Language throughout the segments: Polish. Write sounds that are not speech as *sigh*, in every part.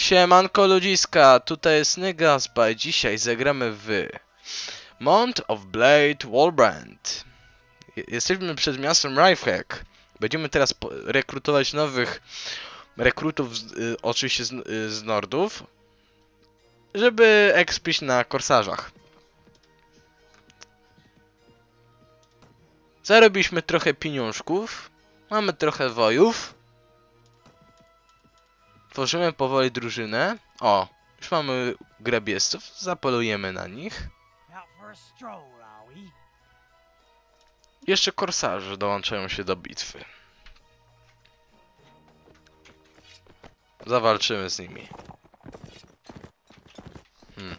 Siemanko ludziska, tutaj jest Nygasbaj. Dzisiaj zagramy w Mount of Blade Wallbrand. Je- Jesteśmy przed miastem Rifehack. Będziemy teraz rekrutować nowych rekrutów, z, y, oczywiście z, y, z Nordów, żeby expić na korsarzach. Zarobiliśmy trochę pieniążków, mamy trochę wojów. Tworzymy powoli drużynę. O, już mamy grabiestów, zapolujemy na nich. Jeszcze korsarze dołączają się do bitwy. Zawalczymy z nimi. Hmm.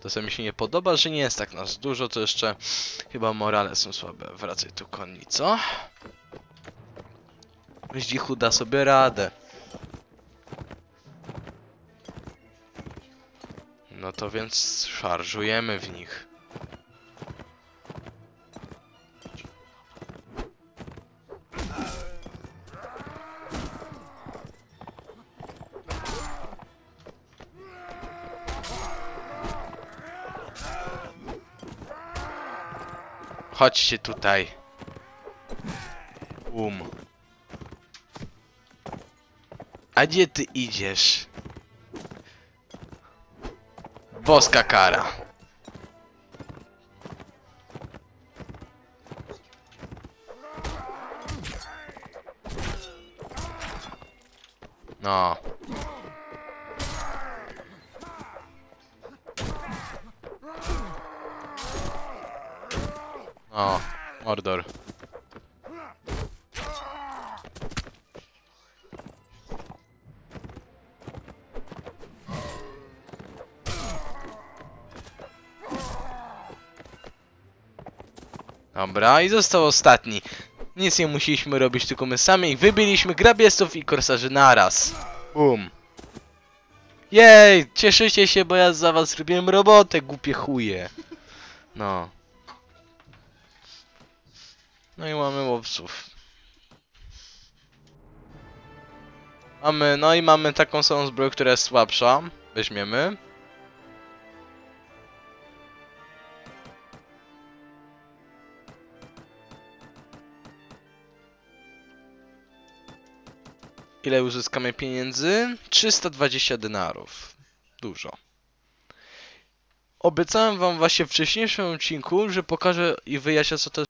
To co mi się nie podoba, że nie jest tak nas dużo, to jeszcze chyba morale są słabe. Wracaj tu konnico. Zdzichu da sobie radę. No to więc szarżujemy w nich. Chodźcie tutaj. Um. A gdzie ty idziesz? Boska kara. Dobra, i został ostatni. Nic nie musieliśmy robić, tylko my sami wybiliśmy grabiestów i korsarzy naraz. Bum. Jej, cieszycie się, bo ja za was zrobiłem robotę, głupie chuje. No. No i mamy łowców. Mamy, no i mamy taką samą zbroję, która jest słabsza. Weźmiemy. Ile uzyskamy pieniędzy? 320 denarów. Dużo. Obiecałem wam właśnie w wcześniejszym odcinku, że pokażę i wyjaśnię co to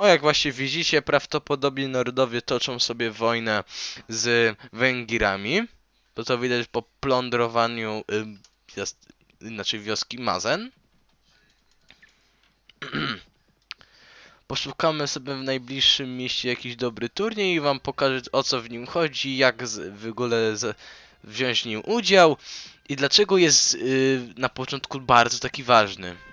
O, jak właśnie widzicie, prawdopodobnie Nordowie toczą sobie wojnę z Węgirami. To to widać po plądrowaniu y, znaczy wioski Mazen. *clears throat* Poszukamy sobie w najbliższym mieście jakiś dobry turniej i wam pokażę o co w nim chodzi, jak z, w ogóle z, wziąć w nim udział i dlaczego jest y, na początku bardzo taki ważny.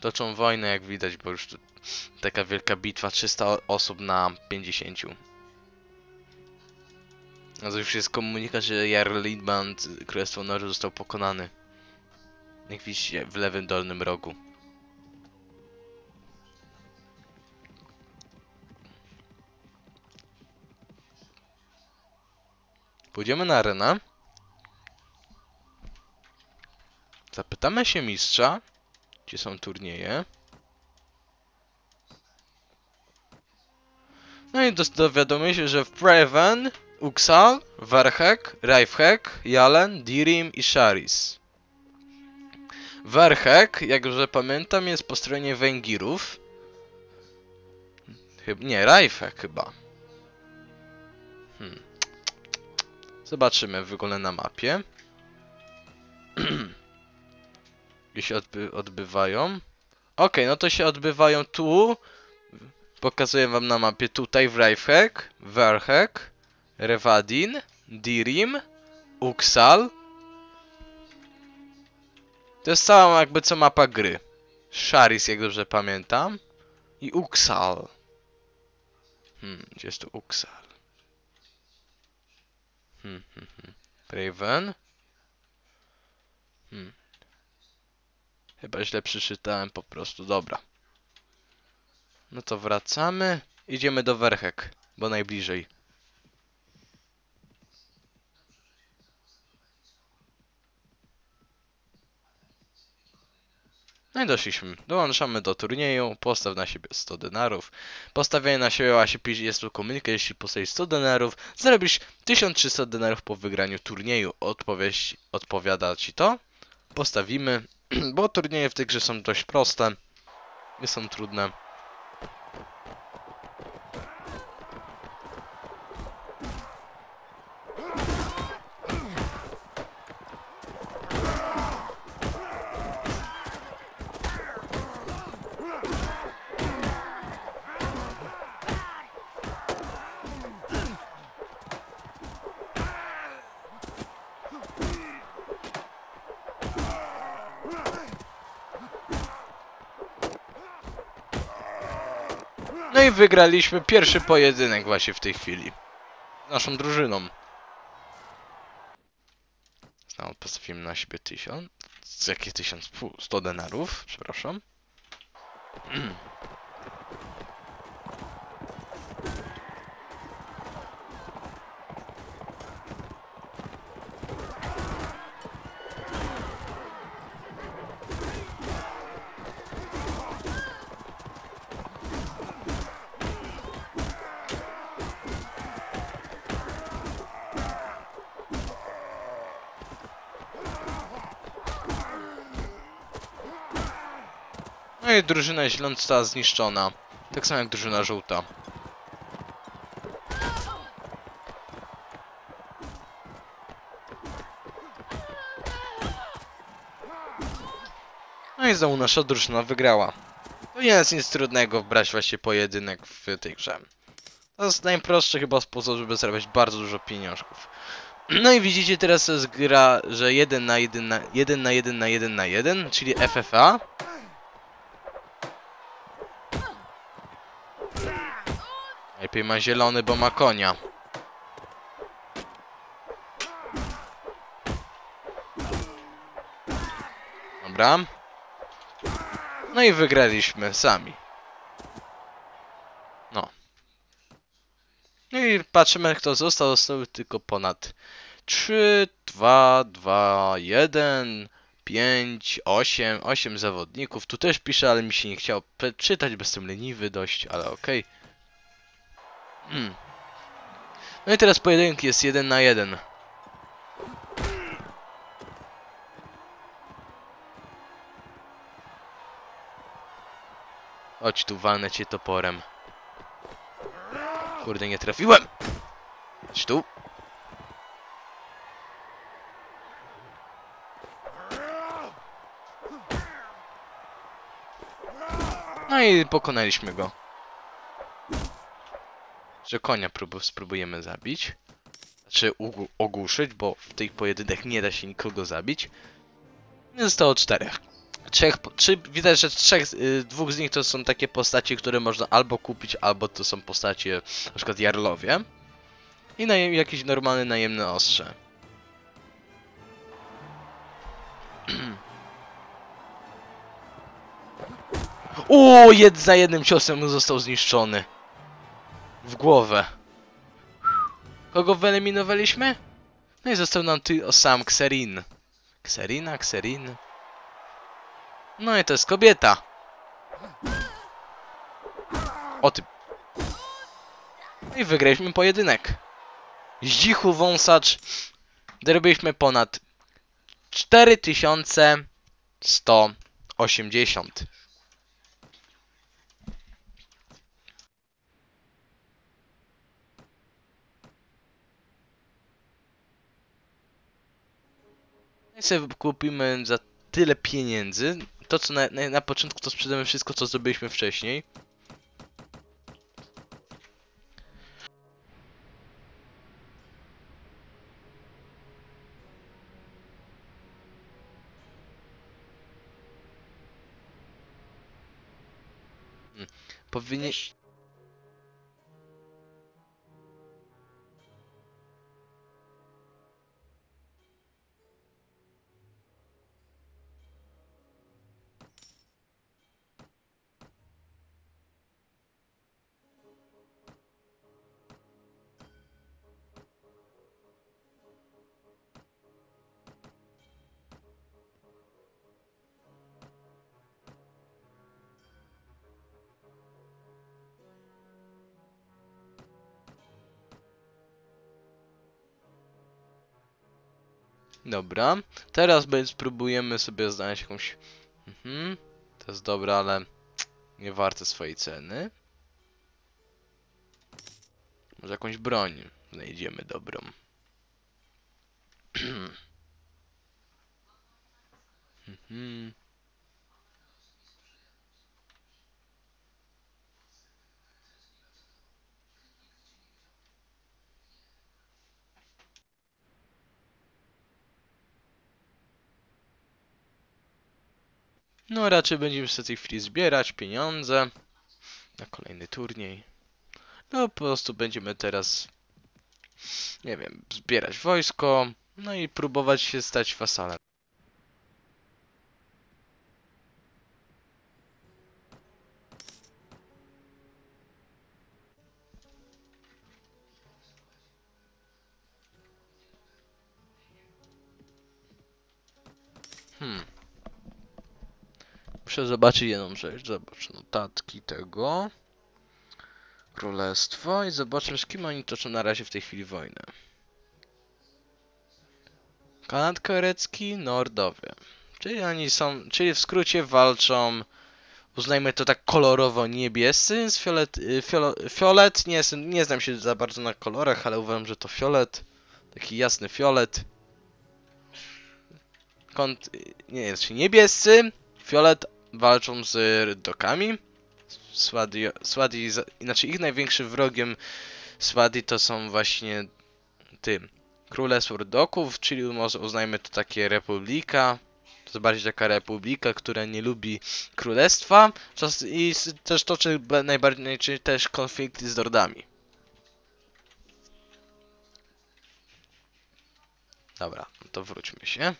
Toczą wojnę, jak widać, bo już taka wielka bitwa, 300 o- osób na 50. No to już jest komunikat, że Jarl Lidband, Królestwo Nordu został pokonany. Jak widzicie, w lewym dolnym rogu. Pójdziemy na arenę. Zapytamy się mistrza, gdzie są turnieje. No i dowiadujemy się, że w Preven, Uxal, Verhek, Rifhek, Jalen, Dirim i Sharis. Verhek, jak pamiętam, jest po stronie Węgirów. Chyba, nie, Rifhek chyba. Hmm. Zobaczymy w ogóle na mapie. *clears throat* Się odby odbywają. Okej, no to się odbywają tu. Pokazuję wam na mapie tutaj w Rifhek, Verhek, Revadin, Dirim, Uxal. To jest cała jakby co mapa gry. Sharis, jak dobrze pamiętam. I Uxal. Hmm, gdzie jest tu Uxal? Hmm, hmm, hmm. Raven? Hmm. Chyba źle przeczytałem po prostu, dobra. No to wracamy. Idziemy do Werhek, bo najbliżej. No i doszliśmy. Dołączamy do turnieju. Postaw na siebie 100 denarów. Postawienie na siebie właśnie jest tu komunikat. Jeśli postawisz 100 denarów, zarobisz 1300 denarów po wygraniu turnieju. Odpowiedź odpowiada ci to. Postawimy, *clears throat* bo turnieje w tej grze są dość proste. Nie są trudne. No i wygraliśmy pierwszy pojedynek właśnie w tej chwili. Z naszą drużyną. Znowu postawimy na siebie 1000. Z jakie 1000? Fu, 100 denarów, przepraszam. *clears throat* No i drużyna zielona została zniszczona. Tak samo jak drużyna żółta. No i znowu nasza drużyna wygrała. To nie jest nic trudnego brać właśnie pojedynek w tej grze. To jest najprostszy chyba sposób, żeby zarabiać bardzo dużo pieniążków. *clears throat* No i widzicie teraz to jest gra, że 1 na 1 na 1 na 1 na 1 na 1, czyli FFA. Lepiej ma zielony, bo ma konia. Dobra. No i wygraliśmy sami. No. No i patrzymy kto został. Zostały tylko ponad 3, 2, 2, 1, 5, 8, 8 zawodników. Tu też pisze, ale mi się nie chciało czytać, bo jestem leniwy dość, ale okej. Hmm. No i teraz pojedynek jest jeden na jeden. Chodź tu, walnę cię toporem. Kurde, nie trafiłem! Chodź tu. No i pokonaliśmy go że konia prób spróbujemy zabić. Znaczy ogłuszyć, bo w tych pojedynek nie da się nikogo zabić. Nie zostało czterech. Trzech, trzy, widać, że trzech, y, dwóch z nich to są takie postacie, które można albo kupić, albo to są postacie, na przykład Jarlowie. I najem, jakieś normalne najemne ostrze. *clears throat* O, jed za jednym ciosem został zniszczony. W głowę. Kogo wyeliminowaliśmy? No i został nam tu sam Xerin. Xerina, Xerin. No i to jest kobieta. O ty. I wygraliśmy pojedynek. Zdzichu wąsacz. Zrobiliśmy ponad 4180. I sobie kupimy za tyle pieniędzy. To co na, na, na początku to sprzedamy wszystko co zrobiliśmy wcześniej. Dobra, teraz spróbujemy sobie znaleźć jakąś... Mhm, to jest dobre, ale nie warte swojej ceny. Może jakąś broń znajdziemy dobrą. *clears throat* Mhm. No raczej będziemy w tej chwili zbierać pieniądze na kolejny turniej. No po prostu będziemy teraz, nie wiem, zbierać wojsko, no i próbować się stać wasalem. Hmm. Muszę zobaczyć jedną rzecz. Zobacz notatki tego. Królestwo i zobaczmy z kim oni toczą na razie w tej chwili wojnę. Kanad Korecki, Nordowie. Czyli oni są, czyli w skrócie walczą, uznajmy to tak kolorowo niebiescy z fiolet, y, fiolo, fiolet, nie, nie znam się za bardzo na kolorach, ale uważam, że to fiolet, taki jasny fiolet. Kąt, y, nie jest się niebiescy, fiolet walczą z Rydokami. Swadi, Swadi, inaczej ich największym wrogiem Swadi to są właśnie tym Królestwo Rydoków, czyli uznajmy to takie republika. To jest bardziej taka republika, która nie lubi królestwa i też toczy ba- najbardziej czy też konflikty z Lordami. Dobra, to wróćmy się.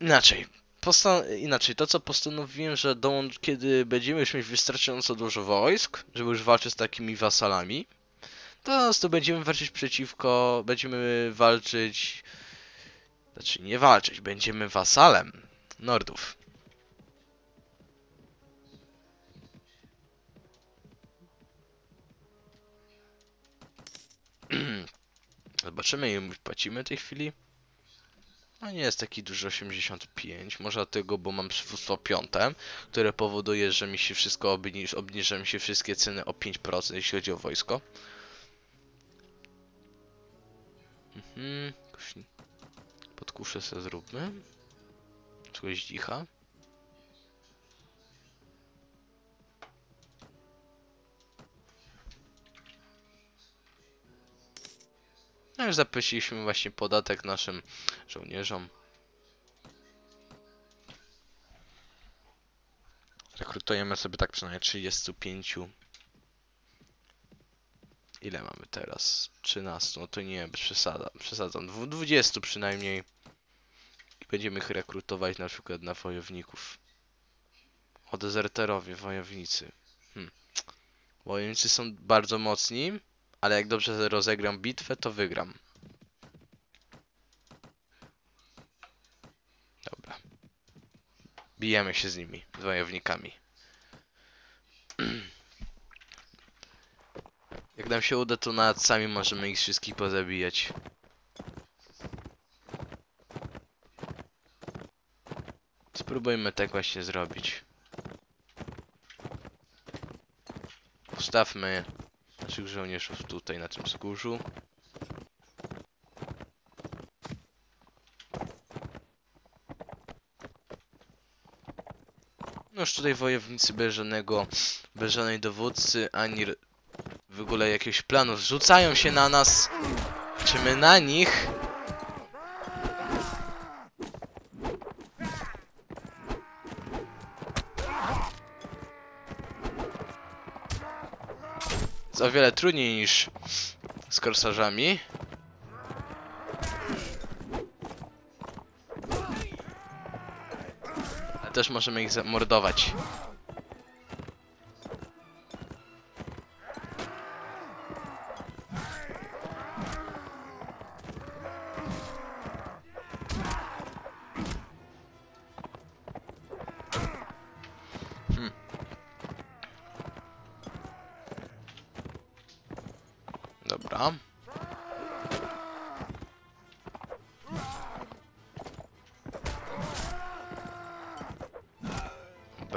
Inaczej. Postan inaczej, to co postanowiłem, że dołącz, kiedy będziemy już mieć wystarczająco dużo wojsk, żeby już walczyć z takimi wasalami, to, to będziemy walczyć przeciwko, będziemy walczyć, znaczy nie walczyć, będziemy wasalem Nordów. *clears throat* Zobaczymy, mu płacimy w tej chwili. No nie jest taki duży 85, może dlatego, bo mam przywództwo piąte, które powoduje, że mi się wszystko obniż, obniża mi się wszystkie ceny o 5%, jeśli chodzi o wojsko. Mhm, podkuszę sobie zróbmy. Coś dzicha. No już zapłaciliśmy właśnie podatek naszym żołnierzom. Rekrutujemy sobie tak przynajmniej 35. Ile mamy teraz? 13. No to nie, przesada, przesadzam. Dwu- 20 przynajmniej. Będziemy ich rekrutować na przykład na wojowników. O dezerterowie, wojownicy. Hm. Wojownicy są bardzo mocni, ale jak dobrze rozegram bitwę, to wygram. Dobra. Bijemy się z nimi, z wojownikami. *clears throat* Jak nam się uda, to nawet sami możemy ich wszystkich pozabijać. Spróbujmy tak właśnie zrobić. Postawmy naszych żołnierzów tutaj na tym wzgórzu. No już tutaj wojownicy bez żadnego, bez żadnej dowódcy, ani w ogóle jakiegoś planu rzucają się na nas. Czy my na nich? O wiele trudniej niż z korsarzami. Ale też możemy ich zamordować.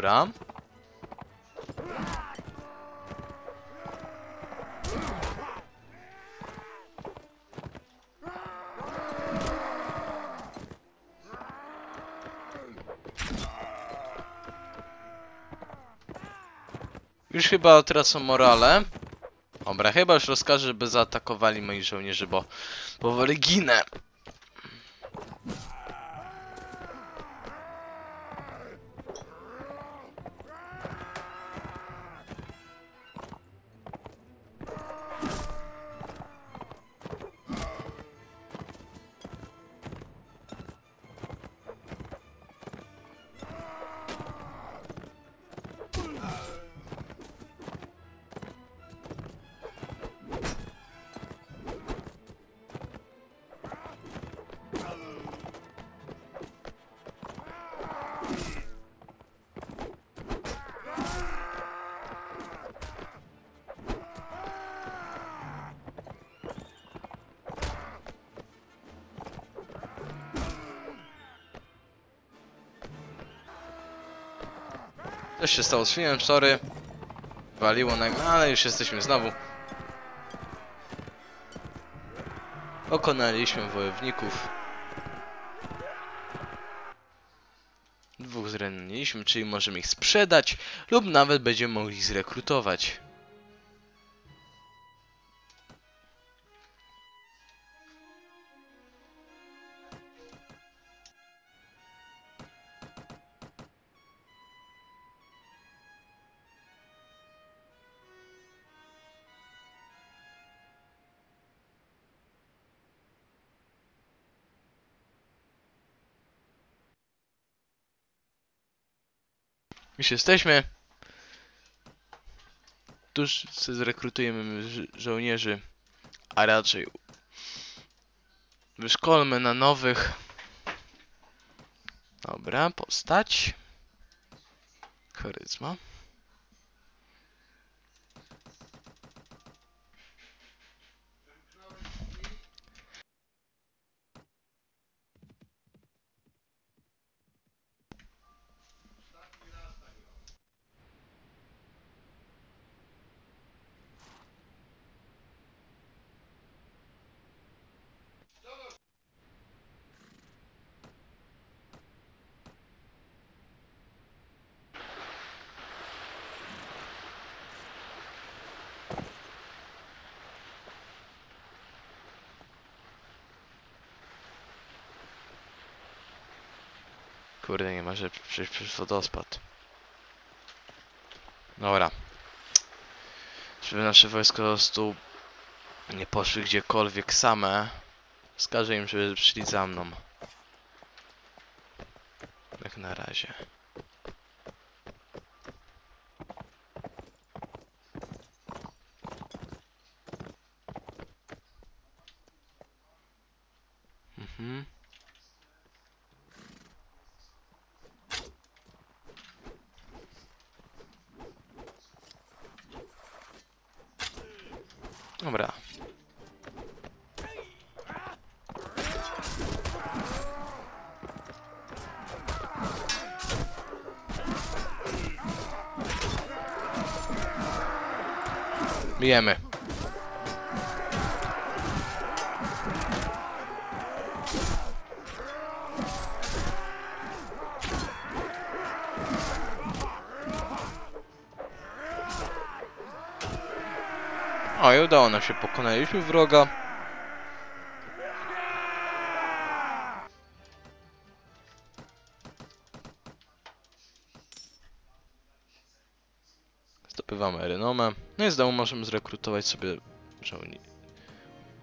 Dobra. Już chyba tracą morale. Dobra, chyba już rozkażę, żeby zaatakowali moi żołnierze, bo powoli ginę. Coś się stało z filmem, sorry. Waliło na... no, ale już jesteśmy znowu. Pokonaliśmy wojowników. Dwóch zraniliśmy, czyli możemy ich sprzedać lub nawet będziemy mogli zrekrutować. Już jesteśmy. Tuż zrekrutujemy żo- żołnierzy, a raczej wyszkolmy na nowych. Dobra, postać. Charyzma. Kurde, nie ma, że przecież wodospad. Dobra. Żeby nasze wojsko po prostu nie poszły gdziekolwiek same, wskażę im, żeby szli za mną. Jak na razie. Mhm. Dobra. Bijemy. O, i udało nam się, pokonaliśmy wroga. Zdobywamy renomę. No i z domu możemy zrekrutować sobie żołni...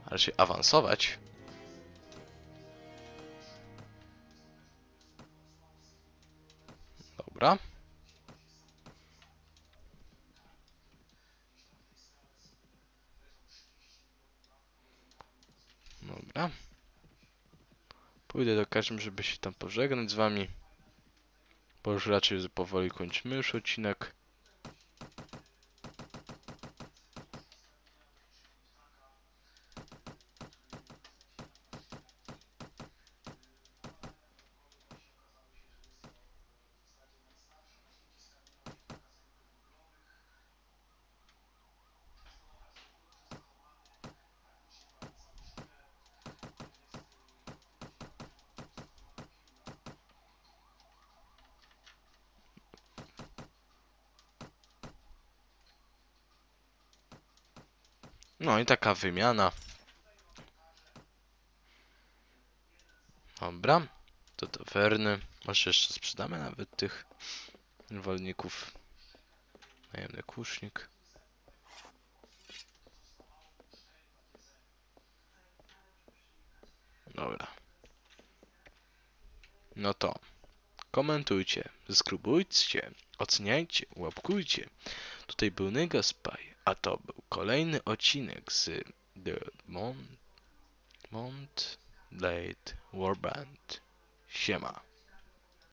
A raczej awansować. Dobra. Dobra. Pójdę do każdym, żeby się tam pożegnać z wami. Bo już raczej powoli kończymy już odcinek. No i taka wymiana. Dobra, to tawerny. Może jeszcze sprzedamy nawet tych niewolników. Najemny kusznik. Dobra. No to komentujcie, skrubujcie, oceniajcie, łapkujcie. Tutaj był Negaspy, a to był kolejny odcinek z The Mont, Mont Blade Warband. Siema.